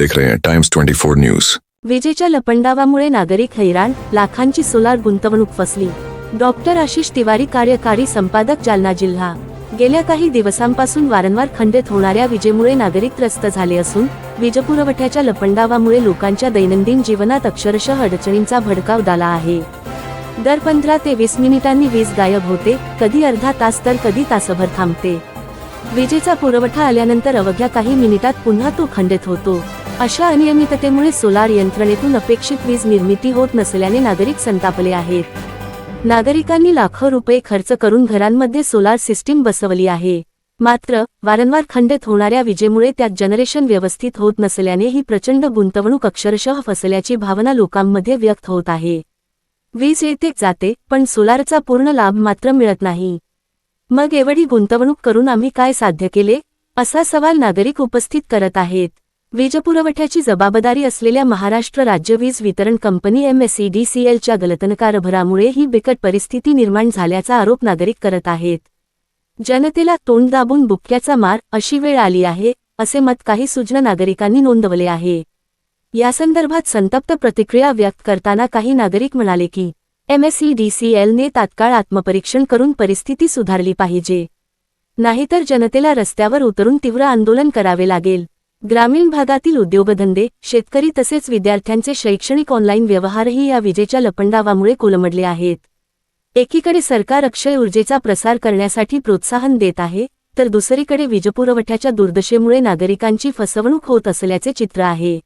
देख रहे हैं टाइम्स 24 न्यूज विजेच्या लपंडावामुळे नागरिक हैराण लाखांची सोलार गुंतवणूक फसली. डॉक्टर आशिष तिवारी कार्यकारी संपादक जालना जिल्हा. गेल्या काही दिवसांपासून वारंवार खंडित होणाऱ्या विजेमुळे नागरिक त्रस्त झाले असून वीजपुरवठ्याच्या लपंडावामुळे लोकांच्या दैनंदिन जीवनात अक्षरशः अडचणींचा भडकाव उडाला आहे. दर पंधरा ते वीस मिनिटांनी वीज गायब होते कधी अर्धा तास तर कधी तासभर थांबते. विजेचा पुरवठा आल्यानंतर अवघ्या काही मिनिटात पुन्हा तो खंडित होतो. अशा अनियमिततेमुळे सोलार यंत्रणेतून अपेक्षित वीज निर्मिती होत नसल्याने नागरिक संतापले आहेत. नागरिकांनी लाखो रुपये खर्च करून घरांमध्ये सोलार सिस्टीम बसवली आहे. मात्र वारंवार खंडित होणाऱ्या विजेमुळे त्यात जनरेशन व्यवस्थित होत नसल्याने ही प्रचंड गुंतवणूक अक्षरशः फसल्याची भावना लोकांमध्ये व्यक्त होत आहे. वीज येते जाते पण सोलारचा पूर्ण लाभ मात्र मिळत नाही. मग एवढी गुंतवणूक करून आम्ही काय साध्य केले? असा सवाल नागरिक उपस्थित करत आहेत. वीजपुरवठ्याची जबाबदारी असलेल्या महाराष्ट्र राज्य वीज वितरण कंपनी एमएसईडीसीएलच्या गलतनकारभरामुळे ही बिकट परिस्थिती निर्माण झाल्याचा आरोप नागरिक करत आहेत. जनतेला तोंड दाबून बुक्क्याचा मार अशी वेळ आली आहे असे मत काही सुज्ञ नागरिकांनी नोंदवले आहे. यासंदर्भात संतप्त प्रतिक्रिया व्यक्त करताना काही नागरिक म्हणाले की एमएसईडीसीएलने तात्काळ आत्मपरीक्षण करून परिस्थिती सुधारली पाहिजे. नाहीतर जनतेला रस्त्यावर उतरून तीव्र आंदोलन करावे लागेल. ग्रामीण भागातील उद्योगधंदे शेतकरी तसेच विद्यार्थ्यांचे शैक्षणिक ऑनलाईन व्यवहारही या विजेच्या लपंडावामुळे कोलमडले आहेत. एकीकडे सरकार अक्षय ऊर्जेचा प्रसार करण्यासाठी प्रोत्साहन देत आहे तर दुसरीकडे वीजपुरवठ्याच्या दुर्दशेमुळे नागरिकांची फसवणूक होत असल्याचे चित्र आहे.